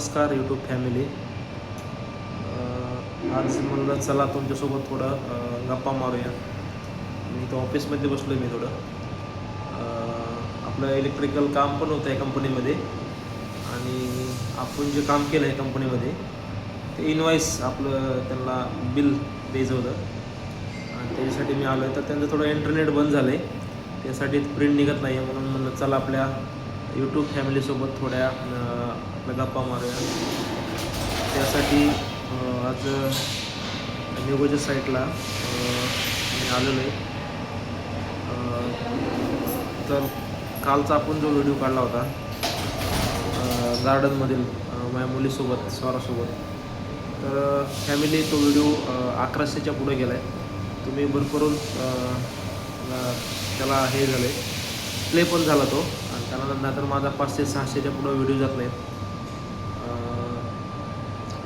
नमस्कार YouTube family आज म्हणलं चला तुमच्यासोबत थोडं गप्पा मारूया. मी तर ऑफिसमध्ये बसलो आहे मी थोडं. आपलं इलेक्ट्रिकल काम पण होतं आहे कंपनीमध्ये आणि आपण जे काम केलं आहे कंपनीमध्ये ते इनवाईस आपलं त्यांना बिल द्यायचं होतं. आणि त्याच्यासाठी मी आलो आहे तर त्यांचं थोडं इंटरनेट बंद झालं आहे त्यासाठी प्रिंट निघत नाही आहे म्हणून म्हणलं चला आपल्या यूट्यूब फॅमिलीसोबत थोड्या आपल्या गप्पा मारूया. त्यासाठी आज निगोच्या साईटला मी आलेलो आहे. तर कालचा आपण जो व्हिडिओ काढला होता गार्डनमधील माझ्या मुलीसोबत स्वारासोबत तर फॅमिली तो व्हिडिओ अकराशेच्या पुढे गेला आहे तुम्ही भरपूरून त्याला हे झालं आहे प्ले पण झाला तो. आणि त्यानंतर तर माझा पाचशे सहाशेच्या पुढं व्हिडिओ जात नाही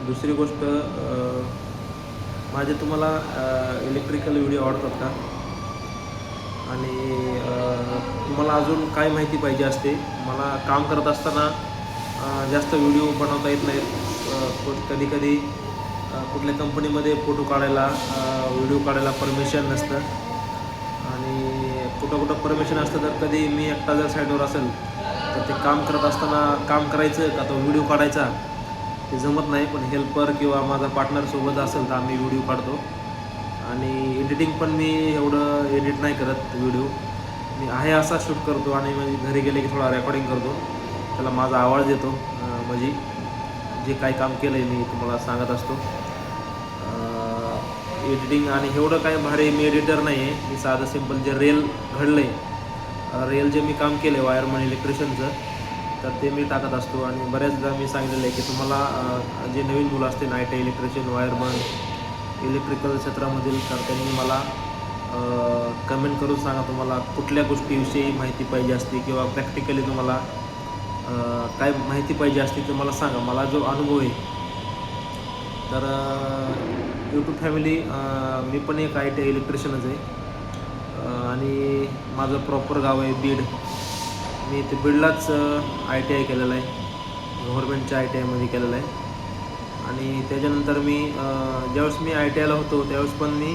दुसरी गोष्ट माझे तुम्हाला इलेक्ट्रिकल व्हिडिओ आवडतात का? आणि तुम्हाला अजून काय माहिती पाहिजे असते? मला काम करत असताना जास्त व्हिडिओ बनवता येत नाहीत. कधी कधी कुठल्या कंपनीमध्ये फोटो काढायला व्हिडिओ काढायला परमिशन नसतं. आणि कुठं कुठं परमिशन असतं तर कधी मी एकटा जर साईडवर असेल तर ते काम करत असताना काम करायचं का तो व्हिडिओ काढायचा ते जमत नाही. पण हेल्पर किंवा माझा पार्टनर सोबत असेल तर आम्ही व्हिडिओ काढतो. आणि एडिटिंग पण मी एवढं एडिट नाही करत व्हिडिओ मी आहे असा शूट करतो आणि म्हणजे घरी गेले की थोडा रेकॉर्डिंग करतो. त्याला माझा आवाज येतो म्हणजे जे काही काम केलं आहे मी तुम्हाला सांगत असतो. एडिटिंग आणि एवढं काय भारी मी एडिटर नाही आहे मी साधं सिंपल जे रेल घडलं आहे रेल जे मी काम केलं आहे वायरमन इलेक्ट्रिशियनचं तर ते मी टाकत असतो. आणि बऱ्याचदा मी सांगितलेलं आहे की तुम्हाला जे नवीन मुलं असतील I T electrician wireman electrical क्षेत्रामधील तर त्यांनी मला कमेंट करून सांगा तुम्हाला कुठल्या गोष्टीविषयी माहिती पाहिजे असते किंवा प्रॅक्टिकली तुम्हाला काय माहिती पाहिजे असते ते मला सांगा. मला जो अनुभव आहे. तर यूट्यूब फॅमिली मी पण एक आय टी इलेक्ट्रिशियनच आहे. आणि माझं प्रॉपर गाव आहे बीड. मी ते बीडलाच आय टी आय केलेलं आहे. गव्हर्मेंटच्या आय टी आयमध्ये केलेलं आहे. आणि त्याच्यानंतर मी ज्यावेळेस मी आय टी आयला होतो त्यावेळेस पण मी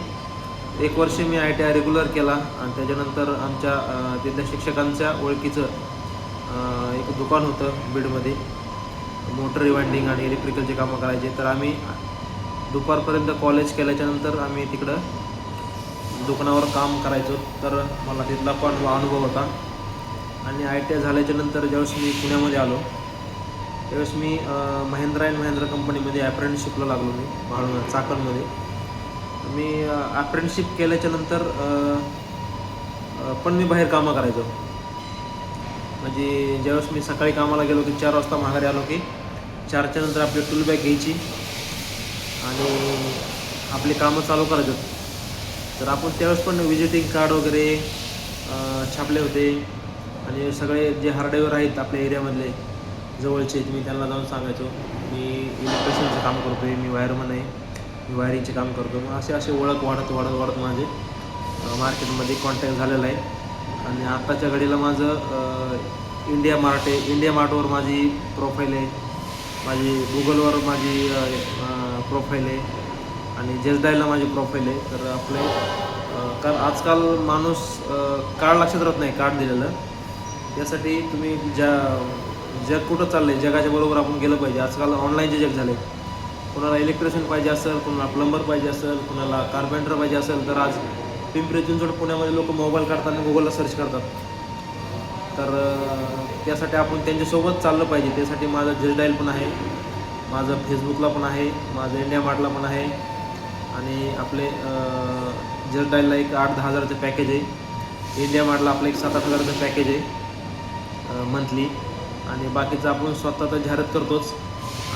एक वर्ष मी आय टी आय रेग्युलर केला. आणि त्याच्यानंतर आमच्या तिथल्या शिक्षकांच्या ओळखीचं एक दुकान होतं बीडमध्ये. मोटर रिवाइंडिंग आणि इलेक्ट्रिकलचे कामं करायचे. तर आम्ही दुपारपर्यंत कॉलेज केल्याच्यानंतर आम्ही तिकडं दुकानावर काम करायचो तर मला तिथला पण अनुभव होता. आणि आय टी आय झाल्याच्यानंतर ज्यावेळेस मी पुण्यामध्ये आलो त्यावेळेस मी महिंद्रा अँड महिंद्रा कंपनीमध्ये अप्रेंटिसशिपला लागलो मी म्हाळून चाकणमध्ये. मी अप्रेंटिसशिप केल्याच्यानंतर नंतर पण मी बाहेर कामं करायचो. म्हणजे ज्यावेळेस मी सकाळी कामाला गेलो की चार वाजता माघारी आलो की चारच्या नंतर आपली टूल बॅग घ्यायची आणि आपली कामं चालू करायचं. तर आपण त्यावेळेस पण विजिटिंग कार्ड वगैरे छापले होते. आणि सगळे जे हार्डवेअर आहेत आपल्या एरियामधले जवळचे मी त्यांना जाऊन सांगायचो. मी इलेक्ट्रिशियनचं काम करतो आहे मी वायरमन आहे. मी वायरिंगचे काम करतो मग असे असे ओळख वाढत वाढत वाढत माझे. मार्केटमध्ये कॉन्टॅक्ट झालेला आहे. आणि आत्ताच्या घडीला माझं इंडिया मार्ट आहे. इंडिया मार्टवर माझी प्रोफाईल आहे. माझी गुगलवर माझी प्रोफाईल आहे. आणि जसडायला माझी प्रोफाईल आहे. तर आपले कारण आजकाल माणूस कार्ड लक्षात राहत नाही कार्ड दिलेलं. त्यासाठी तुम्ही ज्या जग कुठं चाललं आहे जगाच्या बरोबर आपण गेलं पाहिजे. आजकाल ऑनलाईनचे जग झाले कुणाला इलेक्ट्रिशियन पाहिजे असेल कुणाला प्लंबर पाहिजे असेल कुणाला कार्पेंटर पाहिजे असेल तर आज पिंपरी चिंचवड पुण्यामध्ये लोक मोबाईल काढतात आणि गुगलला सर्च करतात. तर त्यासाठी आपण त्यांच्यासोबत चाललं पाहिजे. त्यासाठी माझं जजडाईल पण आहे माझं फेसबुकला पण आहे माझं इंडिया मार्टला पण आहे. आणि आपले जर डायलला एक आठ दहा हजाराचं पॅकेज आहे. इंडिया मार्टला आपलं एक सात आठ हजाराचं पॅकेज आहे मंथली आणि बाकीचं आपण स्वतः तर जाहिरात करतोच.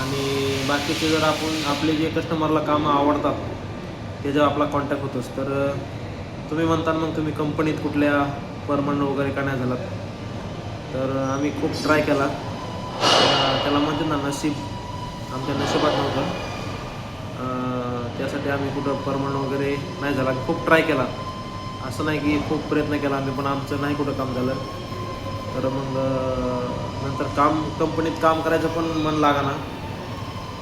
आणि बाकीचे जर आपण आपले जे कस्टमरला कामं आवडतात त्याच्यावर आपला कॉन्टॅक्ट होतोच. तर तुम्ही म्हणता ना मग तुम्ही कंपनीत कुठल्या परमनंट वगैरे का नाही झालात? तर आम्ही खूप ट्राय केला. त्याला म्हणते ना नशीब. आमच्या नशिबात नव्हतं. त्यासाठी आम्ही कुठं परमनंट वगैरे नाही झाला. खूप ट्राय केला. असं नाही की खूप प्रयत्न केला आम्ही पण आमचं नाही कुठं काम झालं. तर मग नंतर काम कंपनीत काम करायचं पण मन लागाना.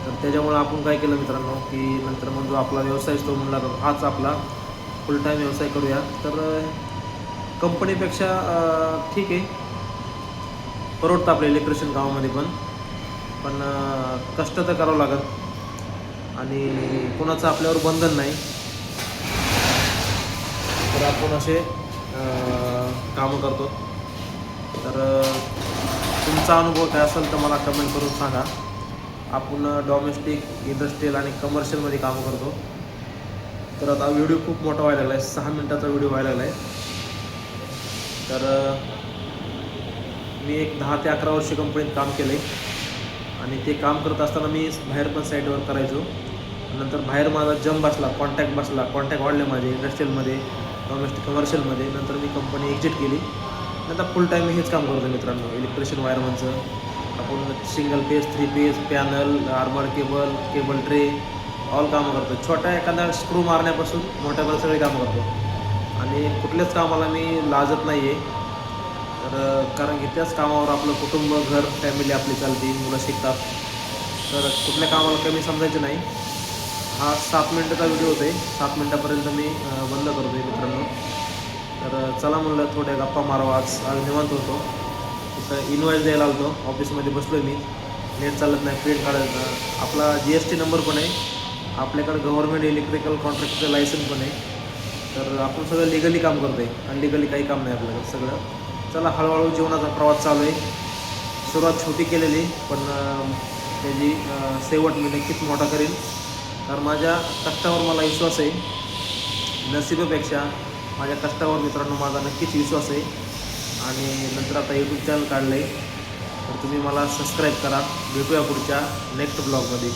तर त्याच्यामुळं आपण काय केलं मित्रांनो की नंतर मग जो आपला व्यवसाय असतो म्हणला तर हाच आपला फुल टाईम व्यवसाय करूया. तर कंपनीपेक्षा ठीक आहे. परवडतं आपलं इलेक्ट्रिशियन गावामध्ये पण. पण कष्ट तर करावं लागत. आणि कोणाचं आपल्यावर बंधन नाही. तर आपण असे कामं करतो. तर तुमचा अनुभव काय असेल तर मला कमेंट करून सांगा. आपण डॉमेस्टिक इंडस्ट्रीयल आणि कमर्शियलमध्ये कामं करतो. तर आता व्हिडिओ खूप मोठा व्हायला लागला आहे सहा मिनटाचा व्हिडिओ व्हायला लागला आहे तर मी एक दहा ते अकरा वर्ष कंपनीत काम केलं आहे आणि ते काम करत असताना मी बाहेर पण साईडवर करायचो. नंतर बाहेर माझा जम बसला कॉन्टॅक्ट बसला कॉन्टॅक्ट वाढले माझे इंडस्ट्रीयलमध्ये डॉमेस्टिक कमर्शियलमध्ये नंतर मी कंपनी एक्झिट केली. नंतर फुल टाईम मी हेच काम करतो मित्रांनो इलेक्ट्रिशियन वायरमनचं आपण single phase three phase panel armour cable cable tray all कामं करतो छोट्या एखाद्या स्क्रू मारण्यापासून मोठ्यापर्यंत सगळे कामं करतो आणि कुठल्याच कामाला मी लाजत नाही आहे तर कारण की त्याच कामावर आपलं कुटुंब घर फॅमिली आपली चालते मुलं शिकतात. तर कुठल्या कामाला कमी समजायचं नाही. हा सात मिनटाचा व्हिडिओ होतो आहे सात मिनटापर्यंत मी बंद करतो आहे मित्रांनो. तर चला म्हणलं थोड्या गप्पा मारावा. आज आज निवांत होतो. तिथं इन्व्हॉइस द्यायला आलतो. ऑफिसमध्ये बसलो आहे मी. नेट चालत नाही प्रिंट काढायचं. आपला जी एस टी नंबर पण आहे. आपल्याकडं गव्हर्नमेंट इलेक्ट्रिकल कॉन्ट्रॅक्टचं लायसन पण आहे. तर आपण सगळं लिगली काम करतो आहे अनलिगली काही काम नाही आपल्याकडं सगळं. चला हळूहळू जीवनाचा प्रवास चालू आहे. सुरुवात छोटी केलेली पण त्याची शेवट मी नक्कीच मोठा करेन. कारण माझ्या कष्टावर मला विश्वास आहे. नसिबापेक्षा माझ्या कष्टावर मित्रांनो माझा नक्कीच विश्वास आहे. आणि नंतर आता यूट्यूब चॅनल काढलं आहे तर तुम्ही मला सबस्क्राईब करा. भेटूया पुढच्या नेक्स्ट ब्लॉगमध्ये